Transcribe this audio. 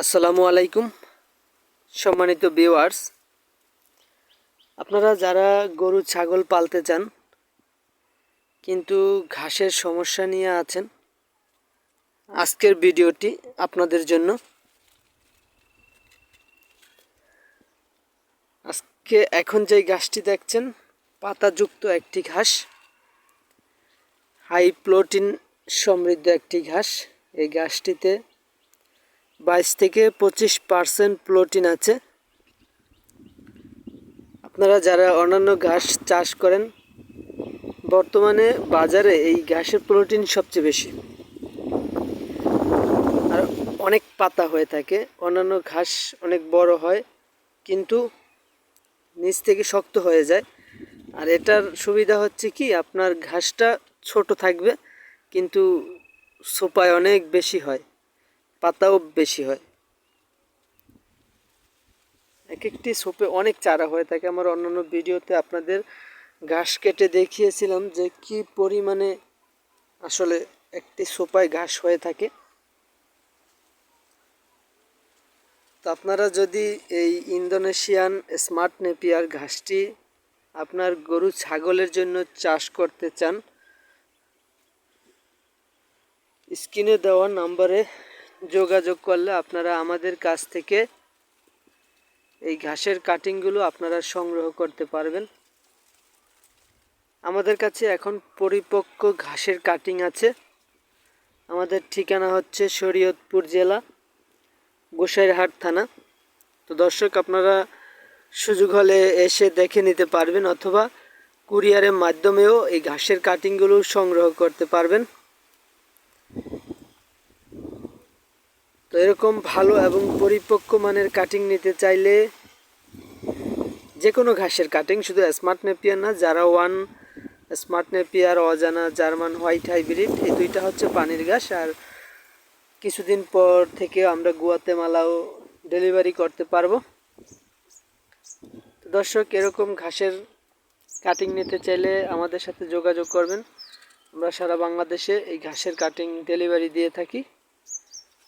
আসসালামু আলাইকুম, সম্মানিত ভিউয়ার্স আপনারা যারা গরু, ছাগল পালতে চান, কিন্তু ঘাসের সমস্যা নিয়ে আছেন, আজকের ভিডিওটি আপনাদের জন্য। আজকে এখন যে ঘাসটি দেখছেন, পাতাযুক্ত একটি ঘাস হাই প্রোটিন সমৃদ্ধ একটি ঘাস। এই ঘাসটিতে বাইশ থেকে পঁচিশ পার্সেন্ট প্রোটিন আছে। আপনারা যারা অন্যান্য ঘাস চাষ করেন, বর্তমানে বাজারে এই ঘাসের প্রোটিন সবচেয়ে বেশি। আর অনেক পাতা হয়ে থাকে, অন্যান্য ঘাস অনেক বড় হয়, কিন্তু নিচ থেকে শক্ত হয়ে যায়। আর এটার সুবিধা হচ্ছে কি, আপনার ঘাসটা ছোট থাকবে, কিন্তু সোপায় অনেক বেশি হয়। পাতাও বেশি হয়। এক একটি সোপে অনেক চারা হয়ে থাকে। আমার অন্যান্য ভিডিওতে আপনাদের ঘাস কেটে দেখিয়েছিলাম যে কি পরিমাণে আসলে একটি সোপায় ঘাস হয়ে থাকে। তো আপনারা যদি এই ইন্দোনেশিয়ান স্মার্ট নেপিয়ার ঘাসটি আপনার গরু ছাগলের জন্য চাষ করতে চান, স্ক্রিনে দেওয়া নাম্বারে যোগাযোগ করলে আপনারা আমাদের কাছ থেকে এই ঘাসের কাটিংগুলো আপনারা সংগ্রহ করতে পারবেন। আমাদের কাছে এখন পরিপক্ক ঘাসের কাটিং আছে। আমাদের ঠিকানা হচ্ছে শরীয়তপুর জেলা, গোসাইরহাট থানা। তো দর্শক, আপনারা সুযোগ হলে এসে দেখে নিতে পারবেন অথবা কুরিয়ারের মাধ্যমেও এই ঘাসের কাটিংগুলো সংগ্রহ করতে পারবেন। তো এরকম ভালো এবং পরিপক্ক মানের কাটিং নিতে চাইলে যে কোনো ঘাসের কাটিং শুধু স্মার্ট নেপিয়ার না, যারা ওয়ান স্মার্ট নেপিয়ার অজানা, জার্মান হোয়াইট হাইব্রিড এই দুইটা হচ্ছে পানির ঘাস। আর কিছুদিন পর থেকে আমরা গুয়াতেমালাও ডেলিভারি করতে পারব। দর্শক, এরকম ঘাসের কাটিং নিতে চাইলে আমাদের সাথে যোগাযোগ করবেন। আমরা সারা বাংলাদেশে এই ঘাসের কাটিং ডেলিভারি দিয়ে থাকি।